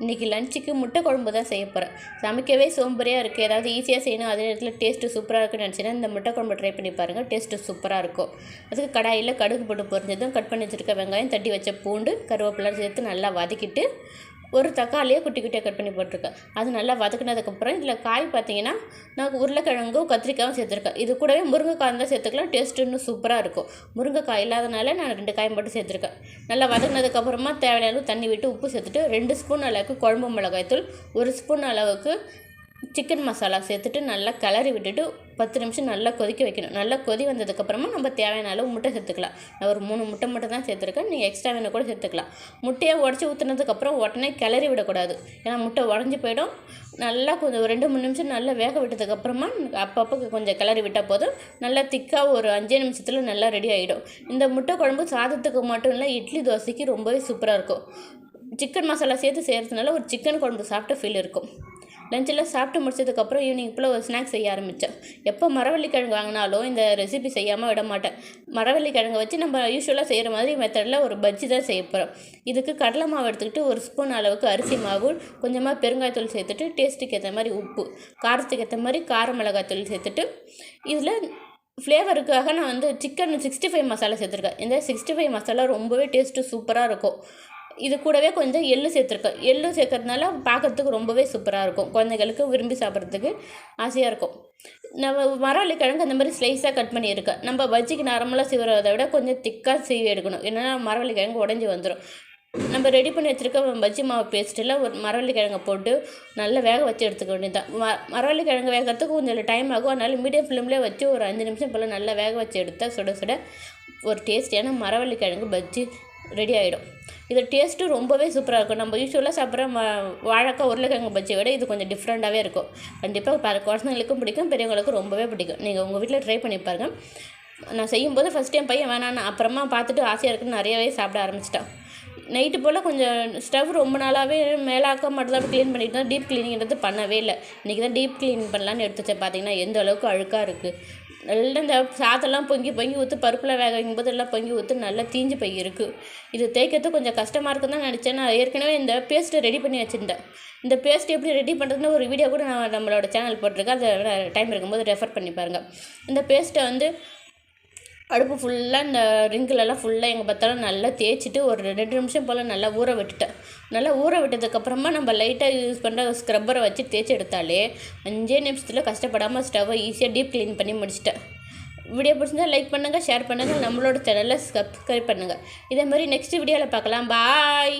இன்றைக்கி லஞ்சுக்கு முட்டை குழம்பு தான் செய்ய போகிறேன் சமைக்கவே சோம்பரியாக இருக்குது ஏதாவது ஈஸியாக செய்யணும் அதே நேரத்தில் டேஸ்ட்டு சூப்பராக இருக்குன்னு நினச்சின்னா இந்த முட்டை குழம்பு ட்ரை பண்ணி பாருங்கள் டேஸ்ட்டு சூப்பராக இருக்கும். அதுக்கு கடாயில் கடுகு போட்டு பொரிஞ்சதும் கட் பண்ணி வச்சுருக்க வெங்காயம் தட்டி வச்ச பூண்டு கருவேப்பிலாம் சேர்த்து நல்லா வதக்கிட்டு ஒரு தக்காளியை குட்டி குட்டியாக கட் பண்ணி போட்டிருக்கேன். அது நல்லா வதக்குனதுக்கப்புறம் இதில் காய் பார்த்தீங்கன்னா நான் உருளைக்கிழங்கும் கத்திரிக்காயும் சேர்த்துருக்கேன். இது கூடவே முருங்கைக்காய் இருந்தால் சேர்த்துக்கலாம். டேஸ்ட் இன்னும் சூப்பராக இருக்கும். முருங்கைக்காய் இல்லாதனால நான் ரெண்டு காய் மட்டும் சேர்த்துருக்கேன். நல்லா வதக்குனதுக்கப்புறமா தேவையான அளவு தண்ணி விட்டு உப்பு சேர்த்துட்டு ரெண்டு ஸ்பூன் அளவுக்கு குழம்பு மிளகாய்த்தூள் ஒரு ஸ்பூன் அளவுக்கு சிக்கன் மசாலா சேர்த்துட்டு நல்லா கிளறி விட்டுட்டு பத்து நிமிஷம் நல்லா கொதிக்க வைக்கணும். நல்லா கொதி வந்ததுக்கப்புறமா நம்ம தேவையான அளவு முட்டை சேர்த்துக்கலாம். நான் ஒரு மூணு முட்டை மட்டும் தான் சேர்த்துருக்கேன். நீங்கள் எக்ஸ்ட்ரா வேணும் கூட சேர்த்துக்கலாம். முட்டையை உடச்சி ஊற்றுனதுக்கப்புறம் உடனே கிளறி விடக்கூடாது. ஏன்னா முட்டை உடஞ்சி போயிடும். நல்லா கொஞ்சம் ஒரு ரெண்டு மூணு நிமிஷம் நல்லா வேக விட்டதுக்கப்புறமா அப்பப்போ கொஞ்சம் கிளறி விட்டால் போதும். நல்லா திக்காக ஒரு அஞ்சே நிமிஷத்தில் நல்லா ரெடி ஆகிடும் இந்த முட்டை குழம்பு சாதத்துக்கு மட்டும் இல்லை இட்லி தோசைக்கு ரொம்பவே சூப்பராக இருக்கும். சிக்கன் மசாலா சேர்த்து செய்கிறதுனால ஒரு சிக்கன் குழம்பு சாப்பிட்ட ஃபீல் இருக்கும். லஞ்செல்லாம் சாப்பிட்டு முடிச்சதுக்கப்புறம் ஈவினிங் போல் ஒரு ஸ்நாக்ஸ் செய்ய ஆரம்பித்தேன் எப்போ மரவள்ளி கிழங்கு வாங்கினாலும் இந்த ரெசிபி செய்யாமல் விட மாட்டேன். மரவள்ளி வச்சு நம்ம யூஸ்வலாக செய்கிற மாதிரி மெத்தடில் ஒரு பஜ்ஜி தான் செய்ய போகிறோம் இதுக்கு கடலை மாவு எடுத்துக்கிட்டு ஒரு ஸ்பூன் அளவுக்கு அரிசி மாவு கொஞ்சமாக பெருங்காயத்தூள் சேர்த்துட்டு டேஸ்ட்டுக்கு ஏற்ற மாதிரி உப்பு காரத்துக்கு ஏற்ற மாதிரி கார மிளகாய்த்தூள் சேர்த்துட்டு இதில் ஃப்ளேவருக்காக நான் வந்து சிக்கன் சிக்ஸ்டி ஃபைவ் மசாலா சேர்த்துருக்கேன். இந்த சிக்ஸ்டி ஃபைவ் மசாலா ரொம்பவே டேஸ்ட்டு சூப்பராக இருக்கும். இது கூடவே கொஞ்சம் எள்ளு சேர்த்துருக்கேன் எள்ளு சேர்க்கறதுனால பார்க்குறதுக்கு ரொம்பவே சூப்பராக இருக்கும். குழந்தைகளுக்கு விரும்பி சாப்பிட்றதுக்கு ஆசையாக இருக்கும். நம்ம மரவள்ளி கிழங்கு அந்த மாதிரி ஸ்லைஸாக கட் பண்ணியிருக்கேன் நம்ம பஜ்ஜிக்கு நார்மலாக சீவுறதை விட கொஞ்சம் திக்காக சீவி எடுக்கணும். ஏன்னா மரவள்ளி கிழங்கு உடஞ்சி வந்துடும் நம்ம ரெடி பண்ணி வச்சுருக்க பஜ்ஜி மாவு பேஸ்ட்டில் ஒரு மரவள்ளி கிழங்கை போட்டு நல்லா வேக வச்சு எடுத்துக்க வேண்டியதுதான். ம மரவள்ளி கிழங்கு வேகிறதுக்கு கொஞ்சம் டைம் ஆகும். அதனால் மீடியம் ஃப்ளேம்லேயே வச்சு ஒரு அஞ்சு நிமிஷம் போல் நல்லா வேக வச்சு எடுத்தால் சுட சுட ஒரு டேஸ்டியான மரவள்ளி கிழங்கு பஜ்ஜி ரெடி ஆகிடும் இது டேஸ்ட்டு ரொம்பவே சூப்பராக இருக்கும். நம்ம யூஸ்வலாக சாப்பிட்ற ம வாழைக்காய் உருளைக்கிழங்கு பஜ்ஜியை விட இது கொஞ்சம் டிஃப்ரெண்ட்டாகவே இருக்கும். கண்டிப்பாக பல குழந்தைங்களுக்கும் பிடிக்கும் பெரியவங்களுக்கும் ரொம்பவே பிடிக்கும். நீங்கள் உங்கள் வீட்டில் ட்ரை பண்ணி பாருங்கள் நான் செய்யும்போது ஃபஸ்ட் டைம் பையன் வேணான்னு அப்புறமா பார்த்துட்டு ஆசையாக இருக்குன்னு நிறையவே சாப்பிட ஆரம்பிச்சிட்டான். நைட்டு போல் கொஞ்சம் ஸ்டவ் ரொம்ப நாளாகவே மேலாக்க மட்டும் தான் க்ளீன் பண்ணிட்டு தான் டீப் க்ளீனிங்கிறது பண்ணவே இல்லை. இன்றைக்கி தான் டீப் க்ளீன் பண்ணலான்னு எடுத்து வச்சேன் பார்த்தீங்கன்னா எந்த அளவுக்கு அழுக்காக இருக்குது நல்லா இந்த சாதம்லாம் பொங்கி பொங்கி ஊற்று பருப்பில் வேக வைக்கும் எல்லாம் பொங்கி ஊற்று நல்லா தீஞ்சு போய் இருக்குது இது தேய்க்கிறது கொஞ்சம் கஷ்டமாக இருக்குன்னு தான் நினச்சேன். நான் ஏற்கனவே இந்த பேஸ்ட்டை ரெடி பண்ணி வச்சுருந்தேன். இந்த பேஸ்ட் எப்படி ரெடி பண்ணுறதுன்னு ஒரு வீடியோ கூட நான் நம்மளோட சேனல் போட்டிருக்கேன். அதை டைம் இருக்கும்போது ரெஃபர் பண்ணி பாருங்கள் இந்த பேஸ்ட்டை வந்து அடுப்பு ஃபுல்லாக இந்த ரிங்கிலெல்லாம் ஃபுல்லாக எங்கள் பார்த்தாலும் நல்லா தேய்ச்சிட்டு ஒரு ரெண்டு நிமிஷம் போல் நல்லா ஊற விட்டுட்டேன். நல்லா ஊற விட்டதுக்கப்புறமா நம்ம லைட்டாக யூஸ் பண்ணுற ஸ்க்ரப்பரை வச்சு தேய்ச்சி எடுத்தாலே அஞ்சே நிமிஷத்தில் கஷ்டப்படாமல் ஸ்டவ்வை ஈஸியாக டீப் க்ளீன் பண்ணி முடிச்சிட்டேன். வீடியோ பிடிச்சிருந்தா லைக் பண்ணுங்கள் ஷேர் பண்ணுங்கள் நம்மளோட சேனலில் சப்ஸ்கிரைப் பண்ணுங்கள் இதே மாதிரி நெக்ஸ்ட் வீடியோவில் பார்க்கலாம். பாய்